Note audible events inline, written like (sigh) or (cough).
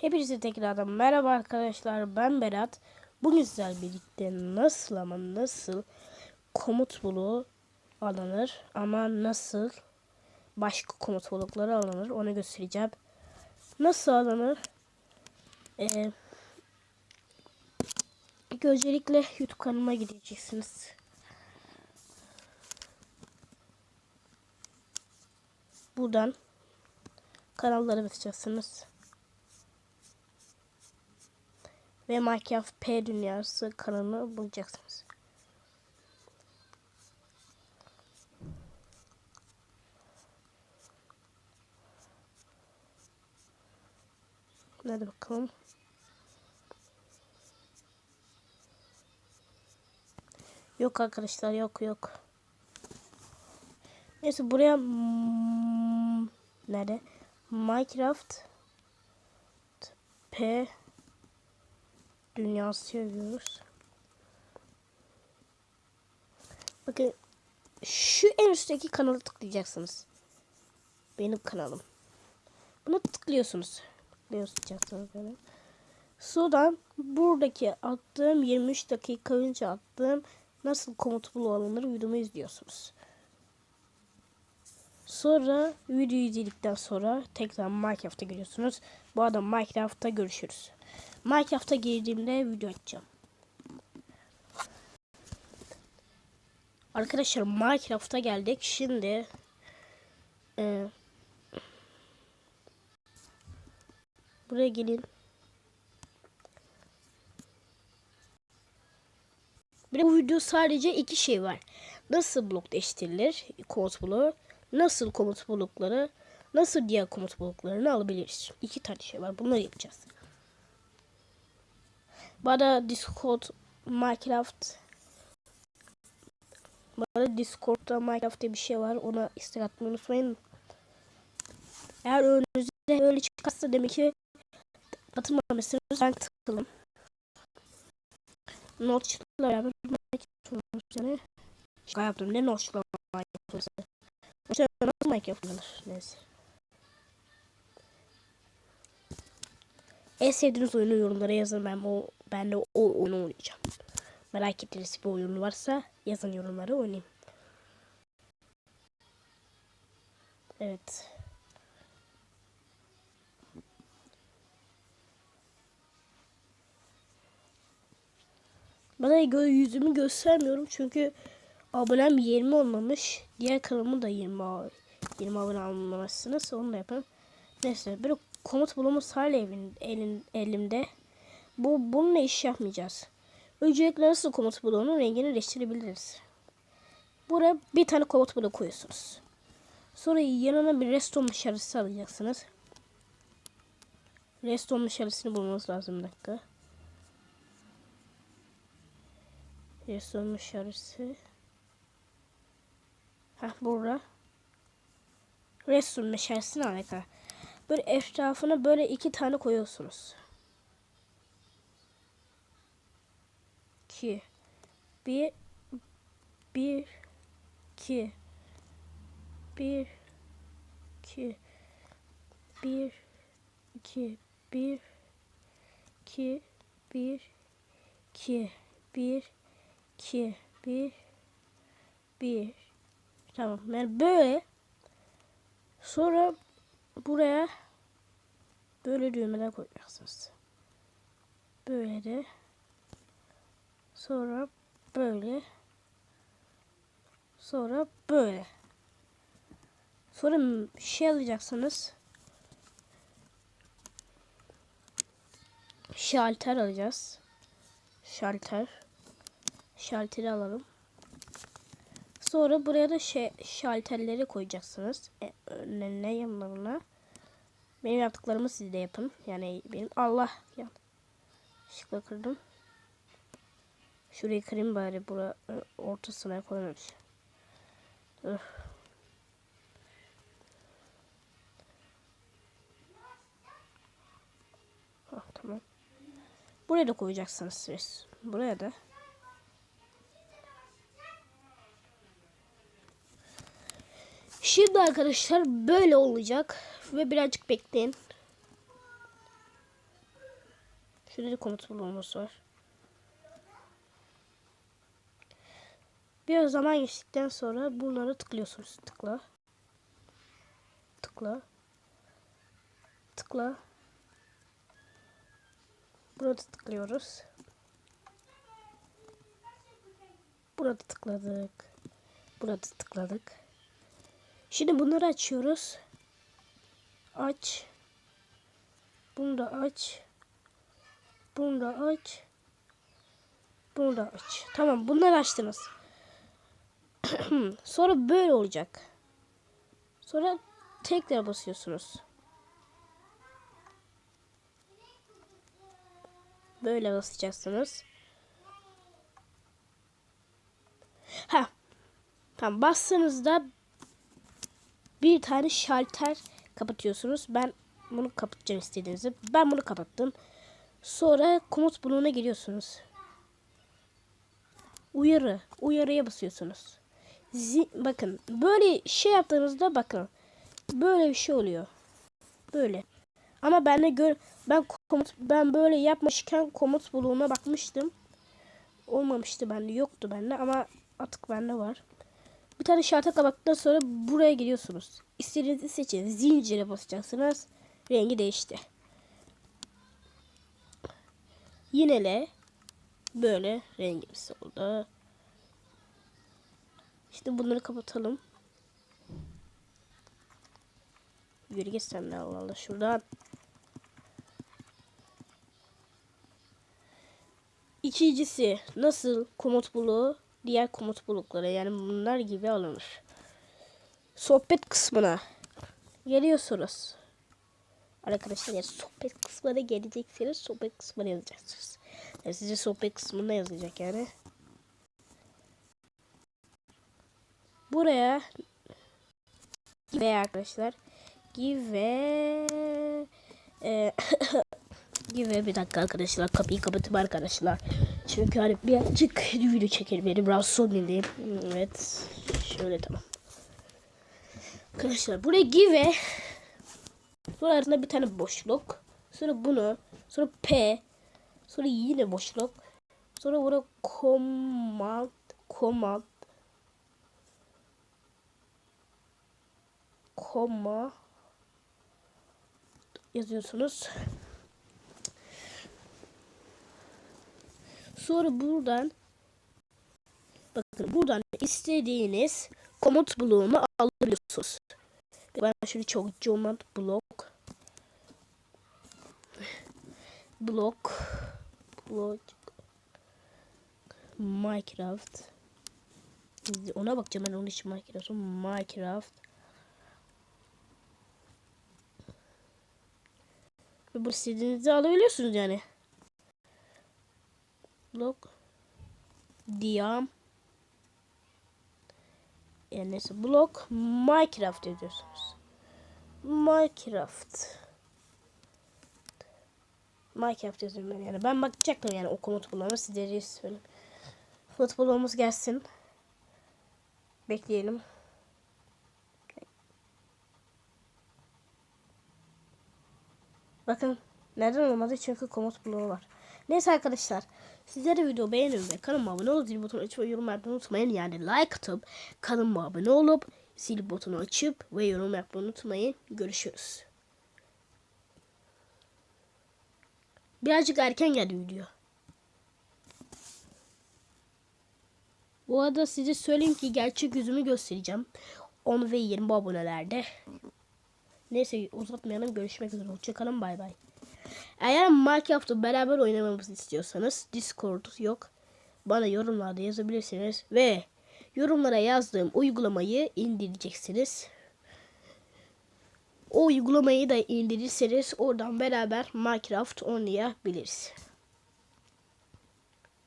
Hepinize tekrardan merhaba arkadaşlar ben Berat. Bugün sizlerle birlikte nasıl ama nasıl komut buluğu alınır ama nasıl başka komut bulukları alınır onu göstereceğim. Nasıl alınır? Ee, ilk öncelikle YouTube kanalıma gideceksiniz. Buradan kanallara basacaksınız. Ve Minecraft P Dünyası kanalını bulacaksınız. Hadi bakalım. Yok arkadaşlar yok yok. Neyse buraya nerede? Minecraft P dünyası yazıyoruz. Bakın şu en üstteki kanalı tıklayacaksınız. Benim kanalım. Buna tıklıyorsunuz. Tıklıyorsunuz böyle. Sudan buradaki attığım 23 dakika önce attığım nasıl komut bulu alınır videomu izliyorsunuz. Sonra videoyu izledikten sonra tekrar Minecraft'a giriyorsunuz. Bu arada Minecraft'ta görüşürüz. Minecraft'a girdiğimde video açacağım. Arkadaşlar Minecraft'a geldik. Şimdi e, buraya gelin. Bir bu video sadece iki şey var. Nasıl blok değiştirilir? Komut bloğu. Nasıl komut blokları? Nasıl diğer komut bloklarını alabiliriz? İki tane şey var. Bunları yapacağız. Bana Discord Minecraft Bana Discord'da Minecraft diye bir şey var. Ona istek atmayı unutmayın. Eğer önünüzde öyle çıkarsa demek ki atılmamışsınız. Ben tıkladım. Notch'la beraber Minecraft yani. Şaka yaptım. Ne Notch'la Minecraft Notch'la nasıl Minecraft kullanır? Neyse. En sevdiğiniz oyunu yorumlara yazın. Ben o ben de o oyunu oynayacağım. Merak ettiğiniz bir oyun varsa yazın yorumlara oynayayım. Evet. Bana gö yüzümü göstermiyorum çünkü abonem 20 olmamış. Diğer kanalımı da 20 20 abone almamışsınız. Onu da yapalım. Neyse böyle komut bulumuz hala evin, elin, elimde. Bu bununla iş yapmayacağız. Öncelikle nasıl komut bloğunun rengini değiştirebiliriz. Buraya bir tane komut bloğu koyuyorsunuz. Sonra yanına bir redstone meşalesi alacaksınız. Redstone meşalesini bulmanız lazım bir dakika. Redstone meşalesi. Heh burada. Redstone meşalesini alaka. Böyle etrafına böyle iki tane koyuyorsunuz. 2 1 1 2 1 2 1 2 1 2 1 2 1 2 1 1 Tamam. Yani böyle sonra buraya böyle düğmeler koyacaksınız. Böyle de Sonra böyle. Sonra böyle. Sonra şey alacaksınız. Şalter alacağız. Şalter. Şalteri alalım. Sonra buraya da şey, şalterleri koyacaksınız. E, önlerine yanlarına. Benim yaptıklarımı siz de yapın. Yani benim Allah ya. Işıkla kırdım. Şurayı kırayım bari bura e, ortasına koymamış. Öf. Ah, tamam. Buraya da koyacaksınız siz. Buraya da. Şimdi arkadaşlar böyle olacak ve birazcık bekleyin. Şurada da komut bulmamız var. Biraz zaman geçtikten sonra bunları tıklıyorsunuz. Tıkla. Tıkla. Tıkla. Burada tıklıyoruz. Burada tıkladık. Burada tıkladık. Şimdi bunları açıyoruz. Aç. Bunu da aç. Bunu da aç. Bunu da aç. Tamam bunları açtınız. (clears throat) Sonra böyle olacak. Sonra tekrar basıyorsunuz. Böyle basacaksınız. Ha. Tamam bastığınızda bir tane şalter kapatıyorsunuz. Ben bunu kapatacağım istediğinizi. Ben bunu kapattım. Sonra komut bloğuna giriyorsunuz. Uyarı. Uyarıya basıyorsunuz. Zi bakın böyle şey yaptığınızda bakın. Böyle bir şey oluyor. Böyle. Ama ben de gör ben komut ben böyle yapmışken komut bloğuna bakmıştım. Olmamıştı bende yoktu bende ama artık bende var. Bir tane şarta kapattıktan sonra buraya geliyorsunuz. İstediğinizi seçin. Zincire basacaksınız. Rengi değişti. Yinele böyle rengimiz oldu. İşte bunları kapatalım. Yürü git sen de Allah Allah şuradan. İkincisi nasıl komut bloğu diğer komut blokları yani bunlar gibi alınır. Sohbet kısmına geliyorsunuz. Arkadaşlar yani sohbet kısmına gelecekseniz sohbet kısmına yazacaksınız. Yani size sohbet kısmında yazacak yani. Buraya ve arkadaşlar give e, (laughs) give bir dakika arkadaşlar kapıyı kapatayım arkadaşlar. Çünkü hani birazcık video çekelim benim rahatsız olmayayım. Evet. Şöyle tamam. Arkadaşlar buraya give sonra arasında bir tane boşluk. Sonra bunu. Sonra P. Sonra yine boşluk. Sonra burada command command koma yazıyorsunuz. Sonra buradan bakın buradan istediğiniz komut bloğunu alabiliyorsunuz. Ben şimdi çok command blok blok blok Minecraft. Ona bakacağım ben onun için Minecraft Minecraft. Ve bu istediğinizi alabiliyorsunuz yani blok diam yani neyse blok Minecraft yazıyorsunuz. Minecraft. Minecraft yazıyorum ben yani. Ben bakacaktım yani o komut bulmamı sizlere söyleyeyim. Komut bulmamız gelsin. Bekleyelim. Bakın neden olmadı çünkü komut bloğu var. Neyse arkadaşlar. Sizler de video beğenin ve kanalıma abone olup zil butonu açıp yorum yapmayı unutmayın. Yani like atıp kanalıma abone olup zil butonu açıp ve yorum yapmayı unutmayın. Görüşürüz. Birazcık erken geldi video. Bu arada size söyleyeyim ki gerçek yüzümü göstereceğim. 10 ve 20 abonelerde. Neyse uzatmayalım. Görüşmek üzere. Hoşçakalın. Bay bay. Eğer Minecraft'ı beraber oynamamızı istiyorsanız Discord yok. Bana yorumlarda yazabilirsiniz ve yorumlara yazdığım uygulamayı indireceksiniz. O uygulamayı da indirirseniz oradan beraber Minecraft oynayabiliriz.